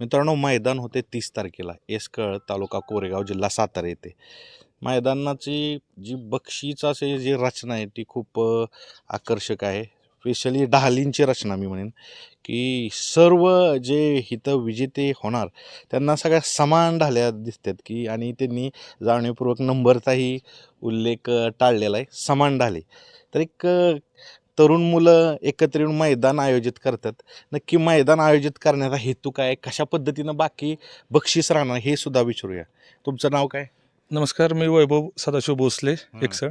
मित्रांनो मैदान होते तीस तारखेला. एसकळ तालुका कोरेगाव जिल्हा सातारा येथे. मैदानाची जी बक्षीच असे जी रचना आहे ती खूप आकर्षक आहे. स्पेशली ढालींची रचना मी म्हणेन की सर्व जे हिथं विजेते होणार त्यांना सगळ्या समान ढाल्या दिसतात की आणि त्यांनी जाणीवपूर्वक नंबरचाही उल्लेख टाळलेला आहे. समान ढाले. तर एक तरुण मुलं एकत्र येऊन मैदान आयोजित करतात. नक्की मैदान आयोजित करण्याचा हेतू काय? कशा पद्धतीनं बाकी बक्षीस राहणार हे सुद्धा विचारूया. तुमचं नाव काय? नमस्कार मी वैभव सदाशिव भोसले हं. एकसळ.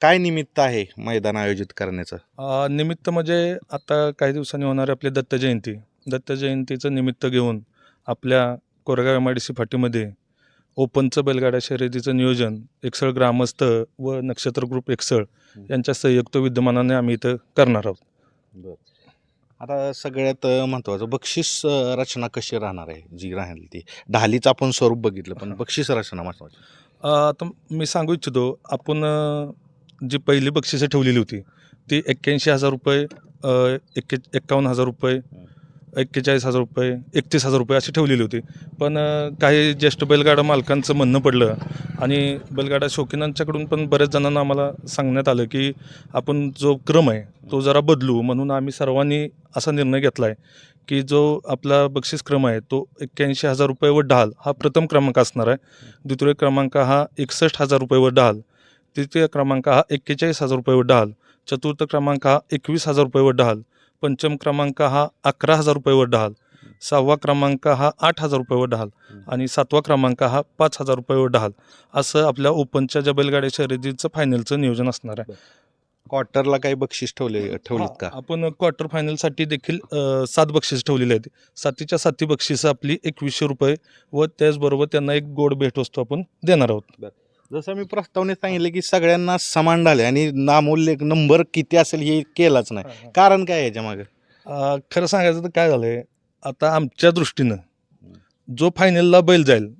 काय निमित्त आहे मैदान आयोजित करण्याचं? निमित्त म्हणजे आता काही दिवसांनी होणारी आपली दत्त जयंती. दत्त जयंतीचं निमित्त घेऊन आपल्या Koregaon M I D C फाटीमध्ये ओपनचं बैलगाड्या शर्यतीचं नियोजन एकसळ ग्रामस्थ व नक्षत्र ग्रुप एकसळ यांच्या संयुक्त विद्यमानाने आम्ही इथं करणार आहोत. आता सगळ्यात महत्त्वाचं बक्षीस रचना कशी राहणार आहे? जी राहील ती. ढालीचं आपण स्वरूप बघितलं पण. बक्षीस रचना महत्त्वाची. आता मी सांगू इच्छितो आपण जी पहिली बक्षिसं ठेवलेली होती ती एक्क्याऐंशी हजार रुपये एक्के एक्कावन्न हजार रुपये एक्केचाळीस हजार रुपये एकतीस हजार रुपये अशी ठेवलेली होती. पण काही ज्येष्ठ बैलगाडा मालकांचं म्हणणं पडलं आणि बैलगाडा शौकीनांच्याकडून पण बऱ्याच जणांना आम्हाला सांगण्यात आलं की आपण जो क्रम आहे तो जरा बदलू म्हणून आम्ही सर्वांनी असा निर्णय घेतला आहे की जो आपला बक्षीस क्रम आहे तो एक्क्याऐंशी हजार रुपये व ढाल. हा प्रथम क्रमांक असणार आहे. द्वितीय क्रमांक हा एकसष्ट हजार रुपये व ढाल. तृतीय क्रमांक हा एक्केचाळीस हजार रुपये व ढाल. चतुर्थ क्रमांक हा एकवीस हजार रुपये व ढाल. पंचम क्रमांक हा अकरा हजार रुपये व ढाल सहावा क्रमांक हा आठ हजार रुपये व ढाल आणि सातवा क्रमांक हा पाच हजार रुपये व ढाल असं आपल्या ओपनच्या ज्या बैलगाड्या शर्यतीचं फायनलचं नियोजन असणार आहे. क्वार्टरला काही बक्षीस ठेवले ठेवलीत का? आपण क्वार्टर फायनलसाठी देखील अ, सात बक्षीस ठेवलेली आहेत. सातीच्या साती बक्षिसं आपली एकवीसशे रुपये व त्याचबरोबर त्यांना एक गोड भेटवस्तू आपण देणार आहोत. जसं मी प्रस्तावनेत सांगितलं की सगळ्यांना समान ढाले आणि नामोल्लेख नंबर किती असेल हे केलाच नाही. कारण काय आहे याच्या मागे? अ, खरं सांगायचं तर काय झालंय आता आमच्या दृष्टीनं जो फायनलला बैल जाईल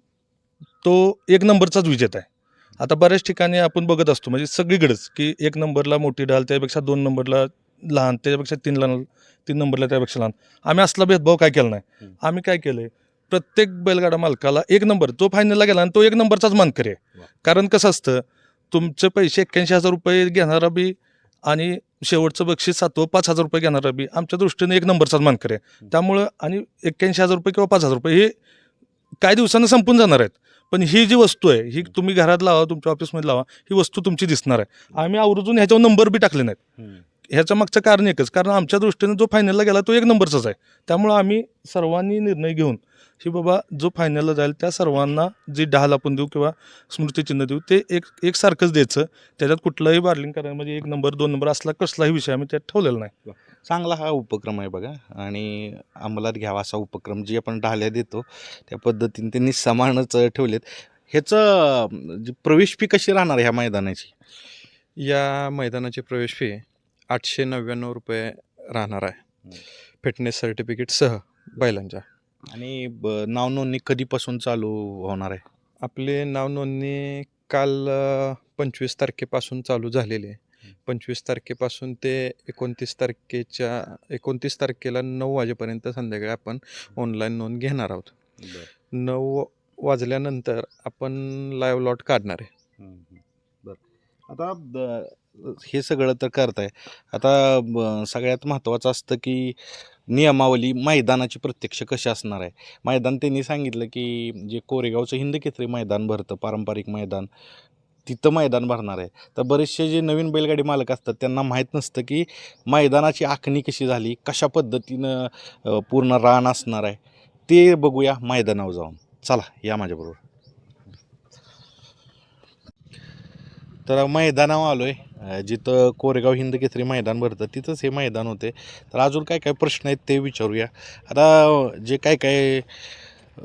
तो एक नंबरचाच विजेता आहे. आता बऱ्याच ठिकाणी आपण बघत असतो म्हणजे सगळीकडेच की एक नंबरला मोठी ढाल त्यापेक्षा दोन नंबरला लहान त्याच्यापेक्षा तीन लहान तीन नंबरला त्यापेक्षा लहान. आम्ही असला भेदभाव काय केला नाही. हम्म. आम्ही काय केलंय प्रत्येक बैलगाडा मालकाला एक नंबर जो फायनलला गेला आणि तो एक नंबरचाच मानकरी आहे. कारण कसं असतं तुमचे पैसे एक्क्याऐंशी हजार रुपये घेणारा बी आणि शेवटचं बक्षीस सातवं पाच हजार रुपये घेणारा बी आमच्या दृष्टीने एक नंबरचाच मानकरी आहे. त्यामुळं आणि एक्क्याऐंशी हजार रुपये किंवा पाच हजार रुपये हे काही दिवसानं संपून जाणार आहेत. पण ही जी वस्तू आहे ही तुम्ही घरात लावा तुमच्या ऑफिसमध्ये लावा ही वस्तू तुमची दिसणार आहे. आम्ही आवर्जून ह्याच्यावर नंबर बी टाकले नाहीत. ह्याच्या मागचं कारण एकच कारण आमच्या दृष्टीने जो फायनलला गेला तो एक नंबरचाच आहे. त्यामुळं आम्ही सर्वांनी निर्णय घेऊन की बाबा जो फायनलला जाईल त्या सर्वांना जी ढाल आपण देऊ किंवा स्मृतिचिन्ह देऊ ते एक एकसारखंच द्यायचं. त्याच्यात कुठलंही बार्लिंग करायला म्हणजे एक नंबर दोन नंबर असला कसलाही विषय आम्ही त्यात ठेवलेला नाही. चांगला हा उपक्रम आहे बघा आणि अंमलात घ्यावा असा उपक्रम जे आपण ढाल्या देतो त्या पद्धतीने त्यांनी समानच ठेवलेत. ह्याचं जी प्रवेश फी कशी राहणार ह्या मैदानाची? या मैदानाची प्रवेश फी आठशे नव्याण्णव रुपये राहणार आहे. फिटनेस सर्टिफिकेट सह बैलांच्या. आणि ब- नाव नोंदणी कधीपासून चालू होणार आहे? आपली नाव नोंदणी काल पंचवीस तारखेपासून चालू झालेली आहे. पंचवीस तारखेपासून ते एकोणतीस तारखेच्या एकोणतीस तारखेला नऊ वाजेपर्यंत संध्याकाळी आपण ऑनलाईन नोंद घेणार आहोत. नऊ वाजल्यानंतर आपण लाईव्ह लॉट काढणार आहे. बर. आता ब- हे सगळं तर करताय. आता ब- सगळ्यात महत्त्वाचं असतं की नियमावली मैदानाची प्रत्यक्ष कशी असणार आहे? मैदान त्यांनी सांगितलं की जे कोरेगावचं हिंद मैदान भरतं पारंपरिक मैदान तिथं मैदान भरणार आहे. तर बरेचसे जे नवीन बैलगाडी मालक असतात त्यांना माहीत नसतं की मैदानाची आखणी कशी झाली कशा पद्धतीनं पूर्ण रान असणार आहे ते बघूया मैदानावर जाऊन. चला या माझ्याबरोबर. तर मैदानावर आलो आहे जिथं कोरेगाव हिंद केसरी मैदान भरतं तिथंच हे मैदान होते. तर अजून काय काय प्रश्न आहेत ते विचारूया. आता जे काय काय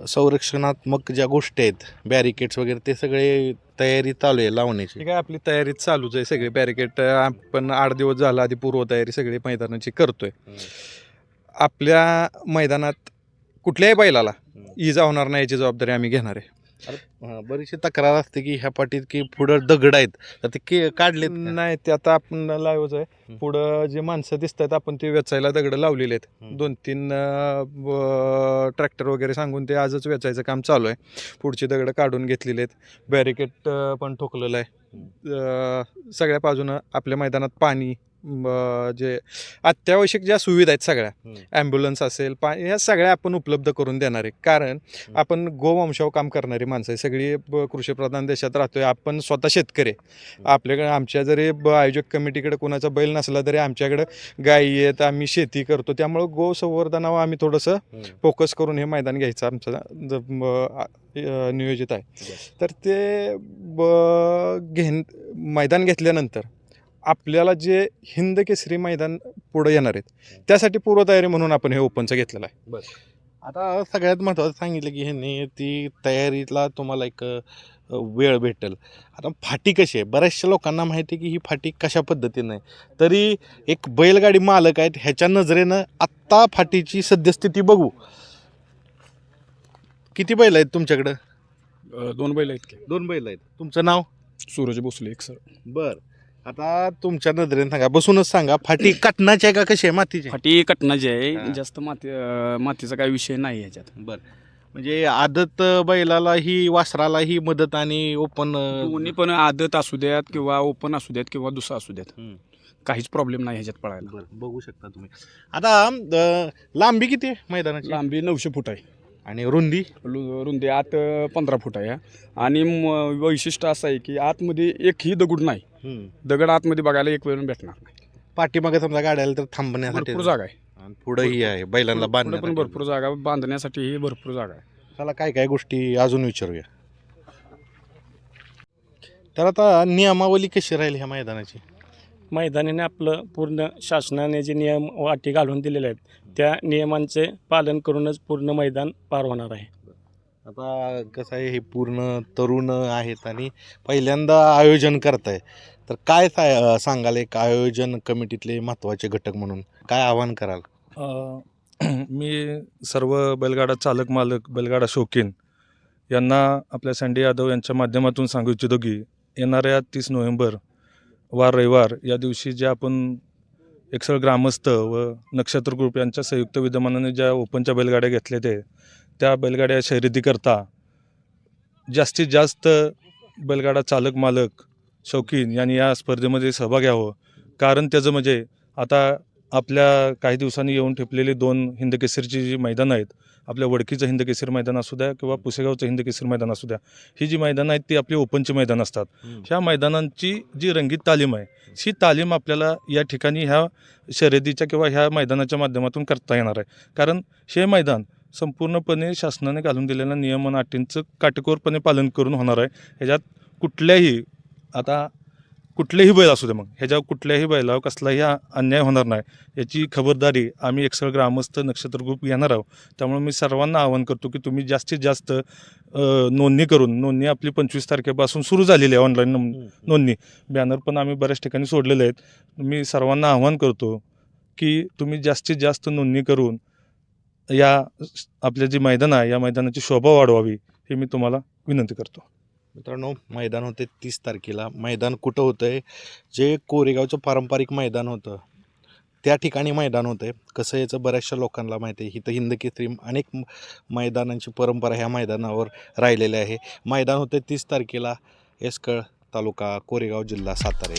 संरक्षणात्मक ज्या गोष्टी आहेत बॅरिकेड्स वगैरे ते सगळे तयारी चालू आहे लावण्याची. आहे आपली तयारी चालूच आहे सगळी. बॅरिकेड आपण आठ दिवस झाला आधी पूर्वतयारी सगळी मैदानाची करतोय. आपल्या मैदानात कुठल्याही बैलाला इजा होणार नाही याची जबाबदारी आम्ही घेणार आहे. बरीचशी तक्रार असते की ह्या पाटीत की पुढं दगड आहेत. तर ते के काढलेत का? नाही ते आता आपण लाईव्हच आहे. पुढं जे माणसं दिसतात आपण ते वेचायला दगड लावलेले आहेत. दोन तीन ट्रॅक्टर वगैरे सांगून ते आजच वेचायचं काम चालू आहे. पुढची दगड काढून घेतलेले आहेत. बॅरिकेड पण ठोकलेलं आहे. सगळ्या बाजूनं आपल्या मैदानात पाणी जे अत्यावश्यक ज्या सुविधा आहेत सगळ्या. ॲम्ब्युलन्स असेल पा ह्या सगळ्या आपण उपलब्ध करून देणार आहे कारण आपण गोवंशावर काम करणारी माणसं आहे सगळी कृषीप्रधान देशात राहतोय. आपण स्वतः शेतकरी. आपल्याकडे आमच्या जरी ब- आयोजक कमिटीकडे कोणाचा बैल नसला तरी आमच्याकडे गायी आहेत. आम्ही शेती करतो. त्यामुळं गो संवर्धनावर आम्ही थोडंसं. फोकस करून हे मैदान घ्यायचं आमचं नियोजित आहे. तर ते ब घेन मैदान घेतल्यानंतर आपल्याला जे हिंद केसरी मैदान पुढे येणार आहेत त्यासाठी पूर्वतयारी म्हणून आपण हे ओपनचं घेतलेलं आहे. आता सगळ्यात महत्त्वाचं सांगितलं की ह्यांनी ती तयारीला तुम्हाला एक वेळ भेटेल. आता फाटी कशी आहे? बऱ्याचशा लोकांना माहिती आहे की ही फाटी कशा पद्धतीनं आहे? तरी एक बैलगाडी मालक आहेत ह्याच्या नजरेनं आत्ता फाटीची सद्यस्थिती बघू. किती बैल आहेत तुमच्याकडं? दोन बैल आहेत की. दोन बैल आहेत. तुमचं नाव? सूरज भोसले एक सर. बर. आता तुमच्या नजरेनं सांगा बसूनच सांगा फाटी कटनाची आहे का कशी आहे मातीची? फाटी कटनाची. आहे. जास्त माती अ, मातीचा काही विषय नाही ह्याच्यात बर. म्हणजे आदत बैलाला ही वासराला ही मदत आणि ओपन दोन्ही पण आदत असू द्यात किंवा ओपन असू द्यात किंवा दुसरा असू द्यात. हम्म. काहीच प्रॉब्लेम नाही ह्याच्यात पळायला. बरं बघू शकता तुम्ही. आता अं, लांबी किती आहे मैदानाची? लांबी नऊशे फूट आहे. आणि रुंदी? लु- रुंदी आत पंधरा फूट आहे. आणि म- वैशिष्ट्य असं आहे की आतमध्ये एकही दगड नाही. दगड आतमध्ये बघायला एक वेळ भेटणार नाही. पाठीमागे समजा गाड्याला तर थांबण्यासाठी भरपूर जागा आहे. आणि पुढंही आहे बैलांना पुढे पण बांधण्यासाठी. भरपूर जागा बांधण्यासाठी ही भरपूर जागा आहे. चला काय काय गोष्टी अजून विचारूया. तर आता नियमावली कशी राहील ह्या मैदानाची? मैदानाने आपलं पूर्ण शासनाने जे नियम अटी घालून दिलेले आहेत त्या नियमांचे पालन करूनच पूर्ण मैदान पार होणार आहे. आता कसं आहे हे पूर्ण तरुण आहेत आणि पहिल्यांदा आयोजन करताय. तर काय सा- सांगाल एक आयोजन कमिटीतले महत्त्वाचे घटक म्हणून? काय आवाहन कराल? मी सर्व बैलगाडा चालक मालक बैलगाडा शौकीन यांना आपल्या सँडी यादव यांच्या माध्यमातून सांगू इच्छितो की येणाऱ्या तीस नोव्हेंबर वार रविवार या दिवशी जे आपण एकसळ ग्रामस्थ व नक्षत्र ग्रुप यांच्या संयुक्त विद्यमानाने ज्या ओपनच्या बैलगाड्या घेतल्या ते त्या बैलगाड्या शर्यतीकरता जास्तीत जास्त बैलगाडा चालक मालक शौकीन यांनी या स्पर्धेमध्ये सहभाग घ्यावं कारण त्याचं म्हणजे आता आपल्या काही दिवसांनी येऊन ठेपलेली दोन हिंदकेसरीची जी मैदानं आहेत आपल्या वडकीचं हिंदकेसर मैदान असू द्या किंवा पुसेगावचं हिंदकेसर मैदान असू द्या ही जी मैदानं आहेत ती आपली ओपनची मैदान असतात. ह्या मैदानांची जी रंगीत तालीम आहे ही तालीम आपल्याला या ठिकाणी ह्या शर्यतीच्या किंवा ह्या मैदानाच्या माध्यमातून करता येणार आहे. कारण हे मैदान संपूर्णपणे शासनाने घालून दिलेल्या नियमन अटींचं काटेकोरपणे पालन करून होणार आहे. ह्याच्यात कुठल्याही आता कुठलेही बैल असू दे मग. ह्याच्यावर कुठल्याही बैलावर कसलाही अन्याय होणार नाही. याची खबरदारी आम्ही एकसळ ग्रामस्थ नक्षत्र ग्रुप घेणार आहोत. त्यामुळे मी सर्वांना आवाहन करतो की तुम्ही जास्तीत जास्त नोंदणी करून नोंदणी आपली पंचवीस तारखेपासून सुरू झालेली आहे ऑनलाईन नोंदणी. बॅनर पण आम्ही बऱ्याच ठिकाणी सोडलेले आहेत. मी सर्वांना आवाहन करतो की तुम्ही जास्तीत जास्त नोंदणी करून या आपले जे मैदान आहे या मैदानाची शोभा वाढवावी हे मी तुम्हाला विनंती करतो. मित्रांनो मैदान होते तीस तारखेला. मैदान कुठं होतं आहे जे कोरेगावचं पारंपरिक मैदान होतं त्या ठिकाणी मैदान होतं आहे कसं याचं बऱ्याचशा लोकांना माहिती आहे. इथं हिंद केसरी अनेक मैदानांची परंपरा ह्या मैदानावर राहिलेली आहे. मैदान होते तीस तारखेला. एसकळ तालुका कोरेगाव जिल्हा सातारा